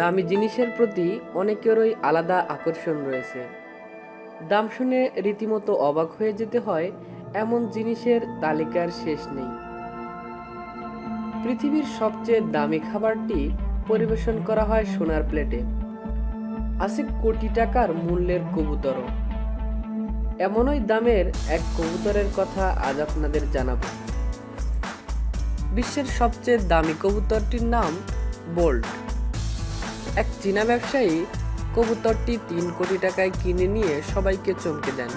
দামি জিনিসের প্রতি অনেকেরই আলাদা আকর্ষণ রয়েছে। দাম শুনে রীতিমতো অবাক হয়ে যেতে হয়, এমন জিনিসের তালিকার শেষ নেই। পৃথিবীর সবচেয়ে দামি খাবারটি পরিবেশন করা হয় সোনার প্লেটে। আছে কোটি টাকার মূল্যের কবুতরও। এমনই দামের এক কবুতরের কথা আজ আপনাদের জানাব। বিশ্বের সবচেয়ে দামি কবুতরটির নাম বোল্ট। এক চীনা ব্যবসায়ী কবুতরটি তিন কোটি টাকায় কিনে নিয়ে সবাইকে চমকে দেন।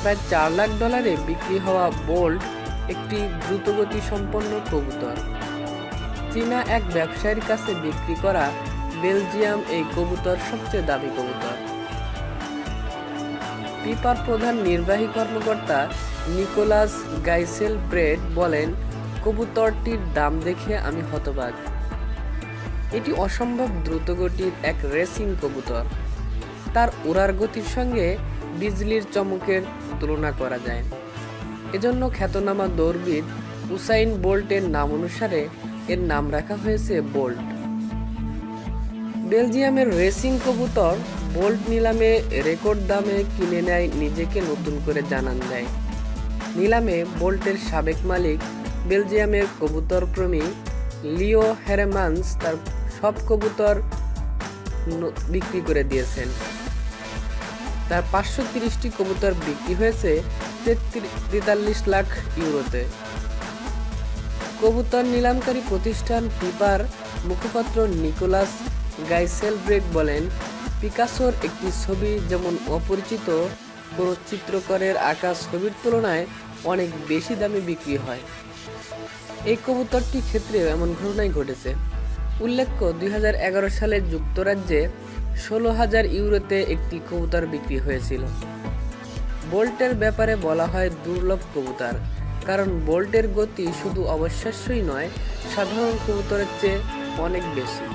প্রায় চার লাখ ডলারে বিক্রি হওয়া বোল্ট একটি দ্রুতগতি সম্পন্ন কবুতর। চীনা এক ব্যবসায়ীর কাছে বিক্রি করা বেলজিয়াম এই কবুতর সবচেয়ে দামি কবুতর। পিপার প্রধান নির্বাহী কর্মকর্তা নিকোলাস গাইসেল ব্রেড বলেন, কবুতরটির দাম দেখে আমি হতবাক। এটি অসম্ভব দ্রুতগতির এক রেসিং কবুতর। তার উড়ার গতির সঙ্গে বিজলির চমকের তুলনা করা যায়। এজন্য খ্যাতনামা দৌড়বিদ উসাইন বোল্টের নাম অনুসারে এর নাম রাখা হয়েছে বোল্ট। বেলজিয়ামের রেসিং কবুতর বোল্ট নিলামে রেকর্ড দামে কিনে নেয় নিজেকে নতুন করে জানান দেয়। নিলামে বোল্টের সাবেক মালিক বেলজিয়ামের কবুতর প্রেমী লিও হেরেমান্স তার সব কবুতর বিক্রি করে দিয়েছেন। তার পাঁচশো তিরিশটি কবুতর বিক্রি হয়েছে তেতাল্লিশ লাখ ইউরোতে। কবুতর নিলামকারী প্রতিষ্ঠান পিপার মুখপাত্র নিকোলাস গাইসেলব্রেক বলেন, পিকাসোর একটি ছবি যেমন অপরিচিত, কোনো চিত্রকরের আঁকা ছবির তুলনায় অনেক বেশি দামে বিক্রি হয়। এই কবুতরটি ক্ষেত্রে এমন ঘটনাই ঘটেছে। উল্লেখ্য, দুই হাজার এগারো সালে যুক্তরাজ্যে ষোলো হাজার ইউরোতে একটি কবুতর বিক্রি হয়েছিল। বোল্টের ব্যাপারে বলা হয় দুর্লভ কবুতর, কারণ বোল্টের গতি শুধু অবিশ্বাস্যই নয়, সাধারণ কবুতরের চেয়ে অনেক বেশি।